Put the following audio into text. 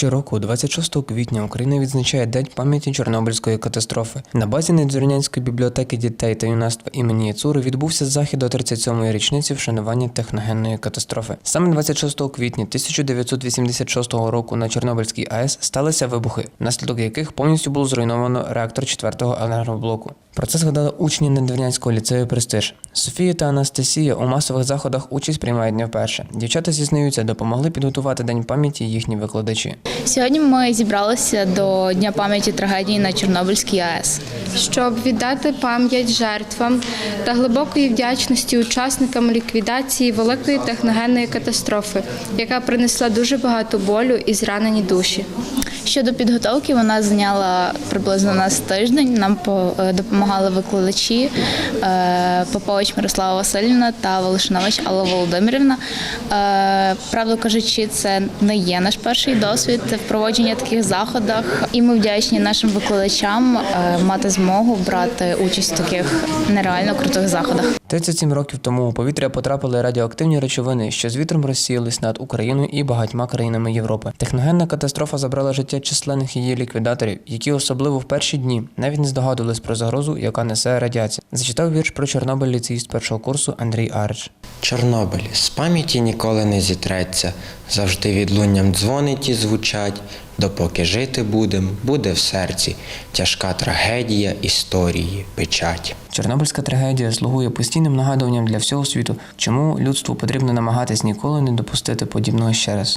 Щороку, 26 квітня, Україна відзначає День пам'яті Чорнобильської катастрофи. На базі Надзорнянської бібліотеки дітей та юнацтва імені Яцури відбувся захід до 37-ї річниці вшанування техногенної катастрофи. Саме 26 квітня 1986 року на Чорнобильській АЕС сталися вибухи, внаслідок яких повністю було зруйновано реактор 4-го енергоблоку. Про це згадали учні Надвірнянського ліцею Престиж. Софія та Анастасія у масових заходах участь приймають не вперше. Дівчата зізнаються, допомогли підготувати день пам'яті їхні викладачі. Сьогодні ми зібралися до Дня пам'яті трагедії на Чорнобильській АЕС. щоб віддати пам'ять жертвам та глибокої вдячності учасникам ліквідації великої техногенної катастрофи, яка принесла дуже багато болю і зранені душі. Щодо підготовки, вона зайняла приблизно нас тиждень. Нам е, допомагали викладачі е, Попович Мирослава Васильівна та Волошинович Алла Володимирівна. Е, Правду кажучи, це не є наш перший досвід в проводженні таких заходах, і ми вдячні нашим викладачам е, мати змогу брати участь в таких нереально крутих заходах. 37 років тому у повітря потрапили радіоактивні речовини, що з вітром розсіялись над Україною і багатьма країнами Європи. Техногенна катастрофа забрала життя численних її ліквідаторів, які особливо в перші дні навіть не здогадувались про загрозу, яка несе радіація. Зачитав вірш про Чорнобиль ліцеїст першого курсу Андрій Арч. Чорнобиль з пам'яті ніколи не зітреться, завжди відлунням дзвонить і звучать. Допоки жити будем, буде в серці тяжка трагедія історії, печать. Чорнобильська трагедія слугує постійним нагадуванням для всього світу, чому людству потрібно намагатись ніколи не допустити подібного ще раз.